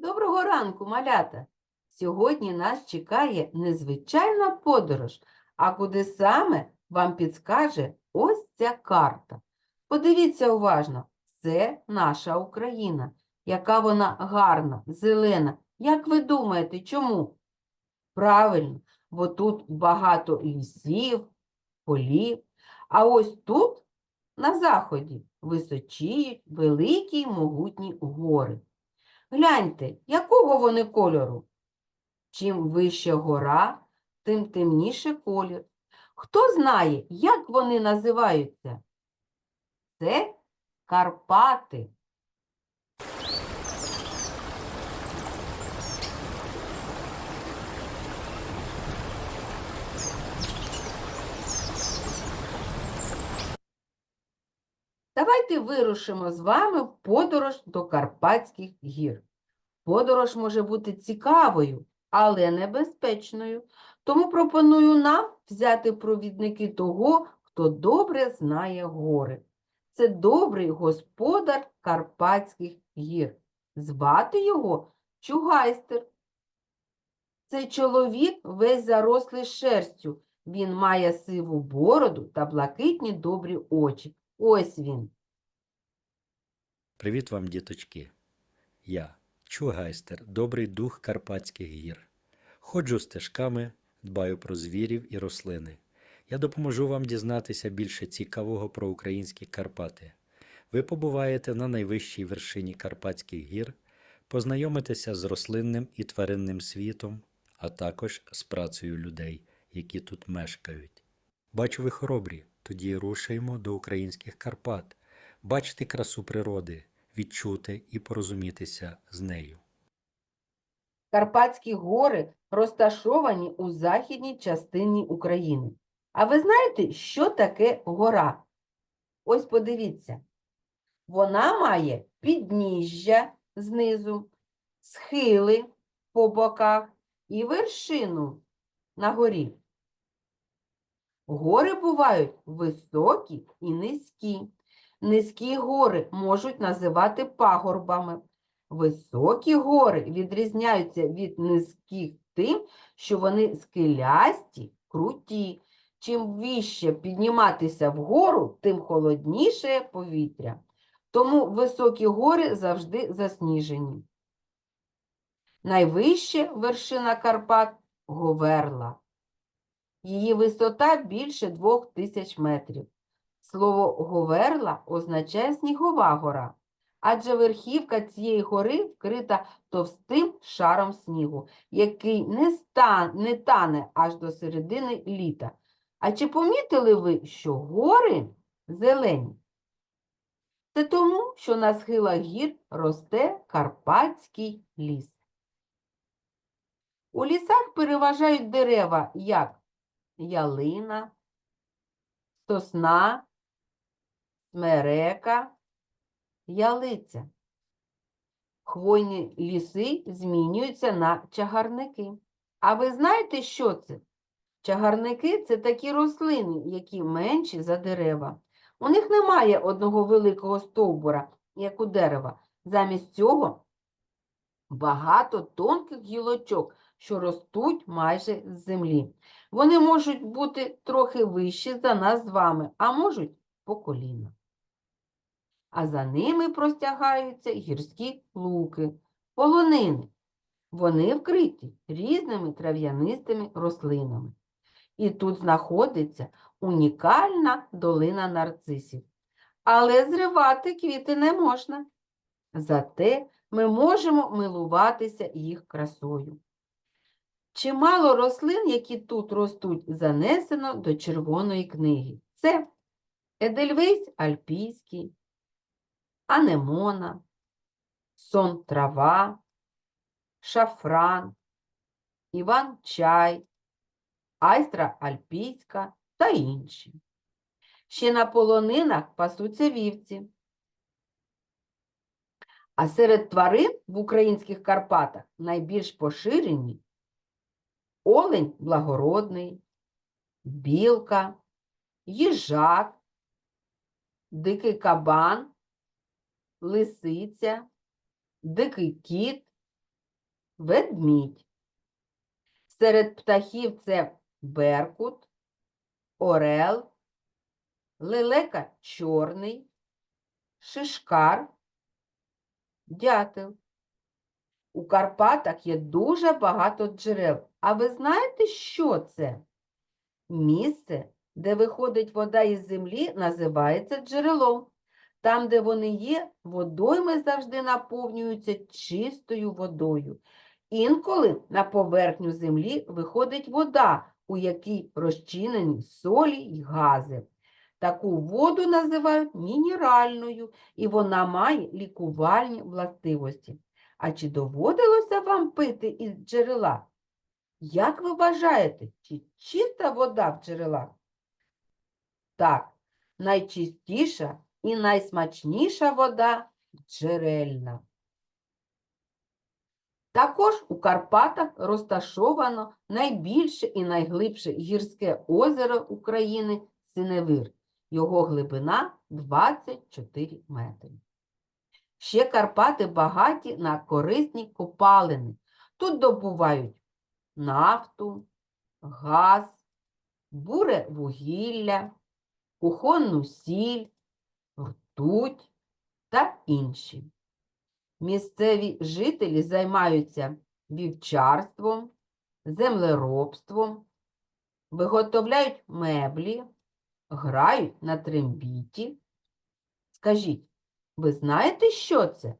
Доброго ранку, малята! Сьогодні нас чекає незвичайна подорож, а куди саме вам підскаже ось ця карта. Подивіться уважно, це наша Україна. Яка вона гарна, зелена. Як ви думаєте, чому? Правильно, бо тут багато лісів, полів, а ось тут, на заході, височіють великі й могутні гори. Гляньте, якого вони кольору? Чим вище гора, тим темніше колір. Хто знає, як вони називаються? Це Карпати. Давайте вирушимо з вами в подорож до Карпатських гір. Подорож може бути цікавою, але небезпечною. Тому пропоную нам взяти провідники того, хто добре знає гори. Це добрий господар Карпатських гір. Звати його Чугайстер. Цей чоловік весь зарослий шерстю. Він має сиву бороду та блакитні добрі очі. Ось він. Привіт вам, діточки. Я, Чугайстер, добрий дух Карпатських гір. Ходжу стежками, дбаю про звірів і рослини. Я допоможу вам дізнатися більше цікавого про українські Карпати. Ви побуваєте на найвищій вершині Карпатських гір, познайомитеся з рослинним і тваринним світом, а також з працею людей, які тут мешкають. Бачу ви хоробрі, тоді рушаємо до українських Карпат, бачити красу природи, відчути і порозумітися з нею. Карпатські гори розташовані у західній частині України. А ви знаєте, що таке гора? Ось подивіться. Вона має підніжжя знизу, схили по боках і вершину на горі. Гори бувають високі і низькі. Низькі гори можуть називати пагорбами. Високі гори відрізняються від низьких тим, що вони скелясті, круті. Чим вище підніматися вгору, тим холодніше повітря. Тому високі гори завжди засніжені. Найвища вершина Карпат Говерла. Її висота більше двох тисяч метрів. Слово Говерла означає снігова гора, адже верхівка цієї гори вкрита товстим шаром снігу, який не, ста... не тане аж до середини літа. А чи помітили ви, що гори зелені? Це тому, що на схилах гір росте Карпатський ліс. У лісах переважають дерева як ялина, сосна, смерека, ялиця. Хвойні ліси змінюються на чагарники. А ви знаєте, що це? Чагарники це такі рослини, які менші за дерева. У них немає одного великого стовбура, як у дерева. Замість цього багато тонких гілочок, що ростуть майже з землі. Вони можуть бути трохи вищі за нас з вами, а можуть по коліна. А за ними простягаються гірські луки, полонини. Вони вкриті різними трав'янистими рослинами. І тут знаходиться унікальна долина нарцисів. Але зривати квіти не можна. Зате ми можемо милуватися їх красою. Чимало рослин, які тут ростуть, занесено до Червоної книги. Це Едельвейс альпійський, анемона, сон трава, шафран, іван-чай, айстра альпійська та інші. Ще на полонинах пасуться вівці. А серед тварин в українських Карпатах найбільш поширені олень благородний, білка, їжак, дикий кабан, лисиця, дикий кіт, ведмідь. Серед птахів це беркут, орел, лелека чорний, шишкар, дятел. У Карпатах є дуже багато джерел. А ви знаєте, що це? Місце, де виходить вода із землі, називається джерелом. Там, де вони є, водойми завжди наповнюються чистою водою. Інколи на поверхню землі виходить вода, у якій розчинені солі й гази. Таку воду називають мінеральною, і вона має лікувальні властивості. А чи доводилося вам пити із джерела? Як ви вважаєте, чи чиста вода в джерелах? Так, найчистіша і найсмачніша вода джерельна. Також у Карпатах розташовано найбільше і найглибше гірське озеро України Синевир. Його глибина 24 метри. Ще Карпати багаті на корисні копалини. Тут добувають нафту, газ, буре вугілля, кухонну сіль, ртуть та інші. Місцеві жителі займаються вівчарством, землеробством, виготовляють меблі, грають на трембіті. Скажіть, ви знаєте, що це?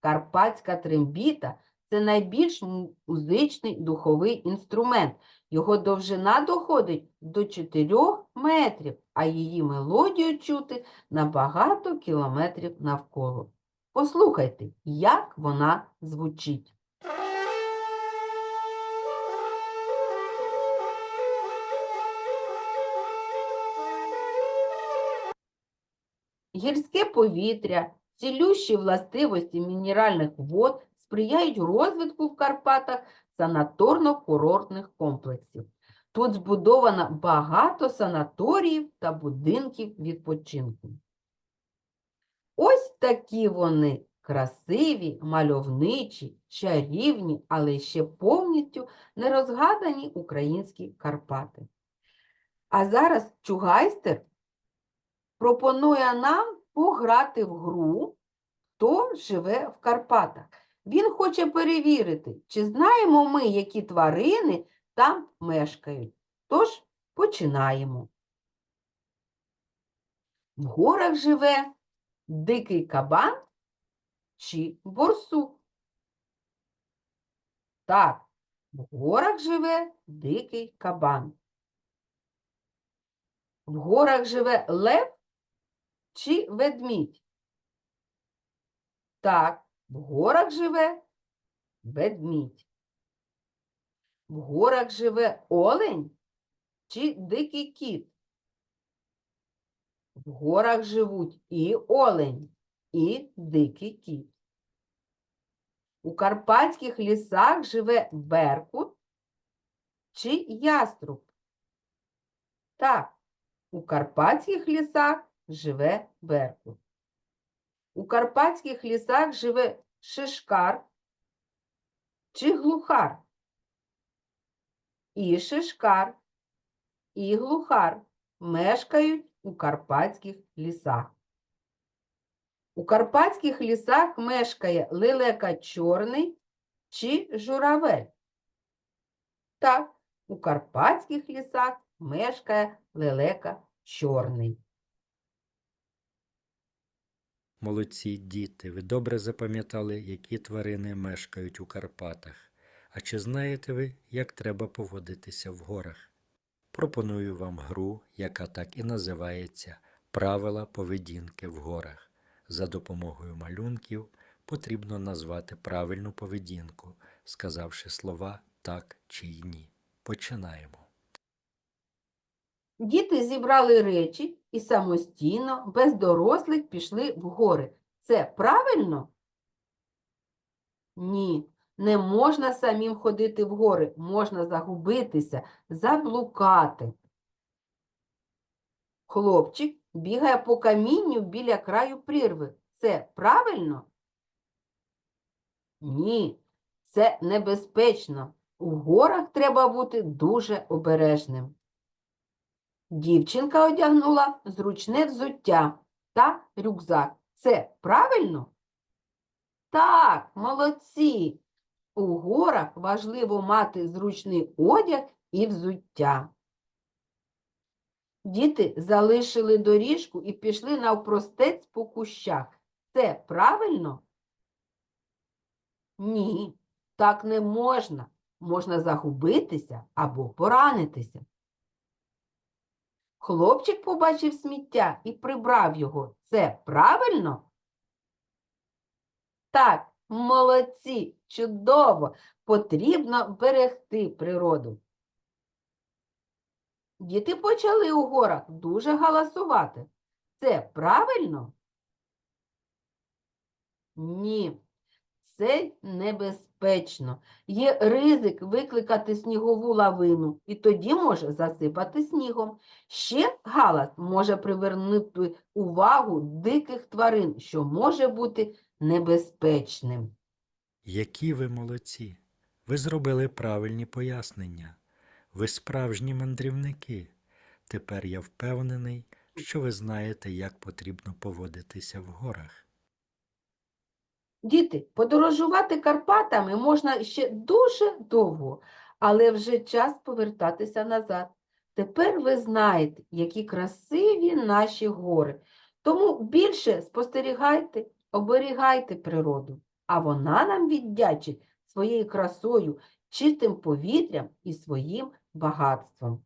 Карпатська трембіта це найбільш музичний духовий інструмент. Його довжина доходить до 4 метрів, а її мелодію чути на багато кілометрів навколо. Послухайте, як вона звучить. Гірське повітря, цілющі властивості мінеральних вод сприяють розвитку в Карпатах санаторно-курортних комплексів. Тут збудовано багато санаторіїв та будинків відпочинку. Ось такі вони красиві, мальовничі, чарівні, але ще повністю нерозгадані українські Карпати. А зараз Чугайстер пропонує нам пограти в гру Хто живе в Карпатах. Він хоче перевірити, чи знаємо ми, які тварини там мешкають. Тож починаємо. В горах живе дикий кабан чи борсук. Так, в горах живе дикий кабан. В горах живе лев чи ведмідь? Так, в горах живе ведмідь. В горах живе олень чи дикий кіт? В горах живуть і олень, і дикий кіт. У карпатських лісах живе беркут чи яструб? Так, у карпатських лісах живе беркут. У карпатських лісах живе шишкар чи глухар. І шишкар, і глухар мешкають у карпатських лісах. У карпатських лісах мешкає лелека чорний чи журавель. Так, у карпатських лісах мешкає лелека чорний. Молодці діти, ви добре запам'ятали, які тварини мешкають у Карпатах. А чи знаєте ви, як треба поводитися в горах? Пропоную вам гру, яка так і називається Правила поведінки в горах. За допомогою малюнків потрібно назвати правильну поведінку, сказавши слова так чи ні. Починаємо. Діти зібрали речі і самостійно, без дорослих, пішли в гори. Це правильно? Ні, не можна самим ходити в гори, можна загубитися, заблукати. Хлопчик бігає по камінню біля краю прірви. Це правильно? Ні, це небезпечно. У горах треба бути дуже обережним. Дівчинка одягнула зручне взуття та рюкзак. Це правильно? Так, молодці. У горах важливо мати зручний одяг і взуття. Діти залишили доріжку і пішли навпростець по кущах. Це правильно? Ні, так не можна. Можна загубитися або поранитися. Хлопчик побачив сміття і прибрав його. Це правильно? Так, молодці, чудово. Потрібно берегти природу. Діти почали у горах дуже галасувати. Це правильно? Ні, це небезпечно. Є ризик викликати снігову лавину, і тоді може засипати снігом. Ще галас може привернути увагу диких тварин, що може бути небезпечним. Які ви молодці! Ви зробили правильні пояснення. Ви справжні мандрівники. Тепер я впевнений, що ви знаєте, як потрібно поводитися в горах. Діти, подорожувати Карпатами можна ще дуже довго, але вже час повертатися назад. Тепер ви знаєте, які красиві наші гори. Тому більше спостерігайте, оберігайте природу, а вона нам віддячить своєю красою, чистим повітрям і своїм багатством.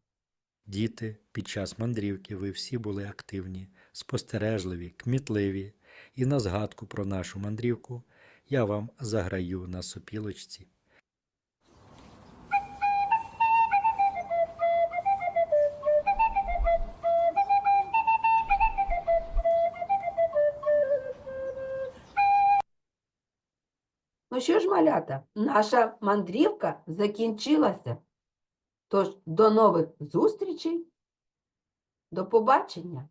Діти, під час мандрівки ви всі були активні, спостережливі, кмітливі, і на згадку про нашу мандрівку я вам заграю на сопілочці. Ну що ж, малята, наша мандрівка закінчилася. Тож до нових зустрічей. До побачення!